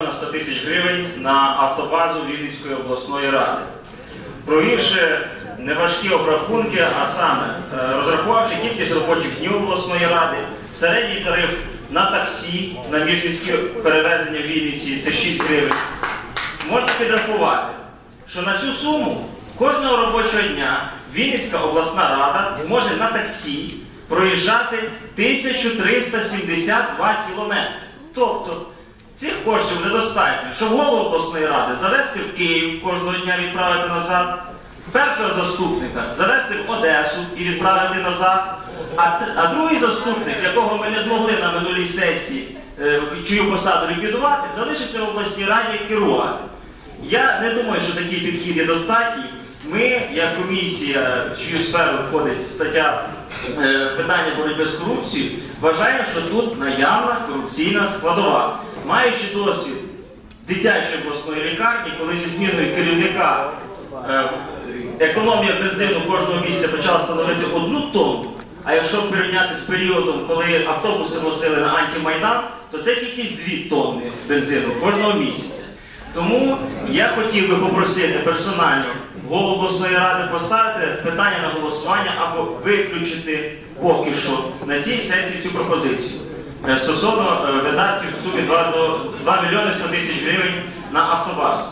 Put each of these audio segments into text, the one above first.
на 100 тисяч гривень на автобазу Вінницької обласної ради. Провівши неважкі обрахунки, а саме е, розрахувавши кількість робочих днів обласної ради, середній тариф на таксі на міжміські перевезення в Вінниці це 6 гривень, можна підрахувати, що на цю суму кожного робочого дня Вінницька обласна рада зможе на таксі проїжджати 1372 кілометри. Тобто цих коштів недостатньо, щоб голову обласної ради завести в Київ кожного дня відправити назад, першого заступника завести в Одесу і відправити назад, а, а другий заступник, якого ми не змогли на минулій сесії е, чию посаду ліквідувати, залишиться в обласній раді керувати. Я не думаю, що такий підхід є достатній. Ми, як комісія, в чию сферу входить стаття е, питання боротьби з корупцією, вважаємо, що тут наявна корупційна складова. Маючи досвід дитячої обласної лікарні, коли зі зміною керівника е, економія бензину кожного місяця почала становити одну тонну, а якщо порівняти з періодом, коли автобуси носили на антимайдан, то це тільки 2 тонни бензину кожного місяця. Тому я хотів би попросити персонально голову обласної ради поставити питання на голосування або виключити поки що на цій сесії цю пропозицію стосовно е, видатків в сумі 2, до 2 мільйони 100 тисяч гривень на автобазу.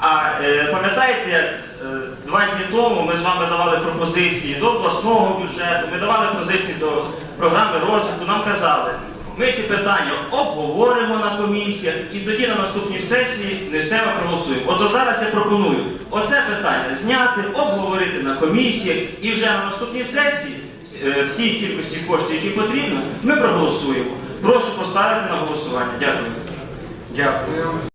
А е, пам'ятаєте, як е, два дні тому ми з вами давали пропозиції до обласного бюджету, ми давали пропозиції до програми розвитку, нам казали, ми ці питання обговоримо на комісіях і тоді на наступній сесії несемо проголосуємо. От зараз я пропоную оце питання зняти, обговорити на комісіях і вже на наступній сесії, е, в тій кількості коштів, які потрібно, ми проголосуємо. Прошу поставити на голосування. Дякую. Дякую.